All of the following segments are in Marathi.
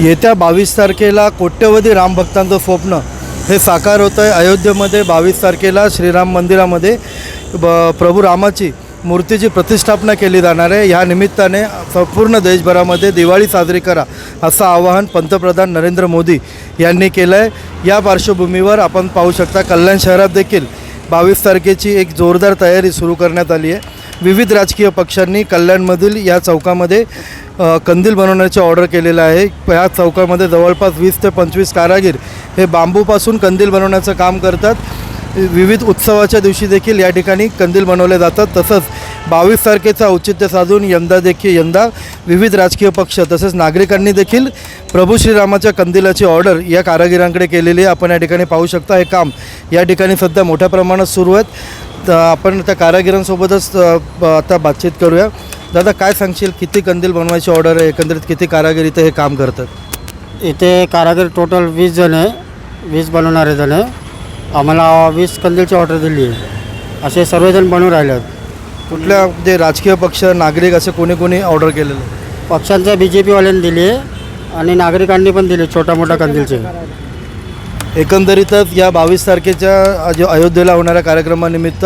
येत्या बावीस तारखेला कोट्यवधी रामभक्तांचं स्वप्न हे साकार होतं आहे. अयोध्येमध्ये बावीस तारखेला श्रीराम मंदिरामध्ये ब प्रभू रामाची मूर्तीची प्रतिष्ठापना केली जाणार आहे. ह्या निमित्ताने संपूर्ण देशभरामध्ये दिवाळी साजरी करा असं आवाहन पंतप्रधान नरेंद्र मोदी यांनी केलं आहे या पार्श्वभूमीवर आपण पाहू शकता कल्याण शहरात देखील बावीस तारखेची एक जोरदार तयारी सुरू करण्यात आली आहे. विविध राजकीय पक्षांनी कल्याणमधील या चौकामध्ये कंदील बनवण्याची ऑर्डर केलेलं आहे. या चौकामध्ये जवळपास वीस ते पंचवीस कारागीर हे बांबूपासून कंदील बनवण्याचं काम करतात. विविध उत्सवाच्या दिवशी देखील या ठिकाणी कंदील बनवले जातात. तसंच बावीस तारखेचं औचित्य साधून यंदा देखील यंदा विविध राजकीय पक्ष तसेच नागरिकांनी देखील प्रभू श्रीरामाच्या कंदिलाची ऑर्डर या कारागिरांकडे केलेली आहे. आपण या ठिकाणी पाहू शकता हे काम या ठिकाणी सध्या मोठ्या प्रमाणात सुरू आहेत. तर आपण त्या कारागिरांसोबतच आता बातचीत करूया. दादा काय सांगशील? किती कंदील बनवायची ऑर्डर आहे? एकंदरीत किती कारागीर इथे हे काम करतात? इथे कारागीर टोटल वीस जण आहे. वीस बनवणारे जण आहे. आम्हाला वीस कंदीलची ऑर्डर दिली आहे. असे सर्वजण बनवून राहिले आहेत कुठल्या जे राजकीय पक्ष नागरिक असे कोणी कोणी ऑर्डर केलेलं? आहे पक्षांच्या बी जे पीवाल्यांनी दिली आहे आणि नागरिकांनी पण दिले छोटा मोठा कंदीलचे. एकंदरीतच या बावीस तारखेच्या जो अयोध्येला होणाऱ्या कार्यक्रमानिमित्त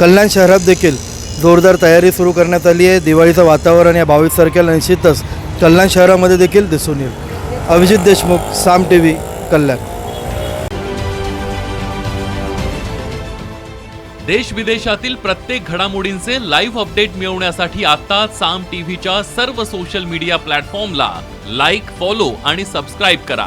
कल्याण शहरात देखील जोरदार तयारी सुरू करण्यात आली आहे. दिवाळीचं वातावरण या बावीस तारखेला निश्चितच कल्याण शहरामध्ये देखील दिसून येईल. Abhijit Deshmukh Saam T V Kalyan. देश विदेशातील प्रत्येक घडामोडींचे लाईव्ह अपडेट मिळवण्यासाठी आता साम टीव्हीच्या सर्व सोशल मीडिया प्लॅटफॉर्मला लाईक फॉलो आणि सबस्क्राईब करा.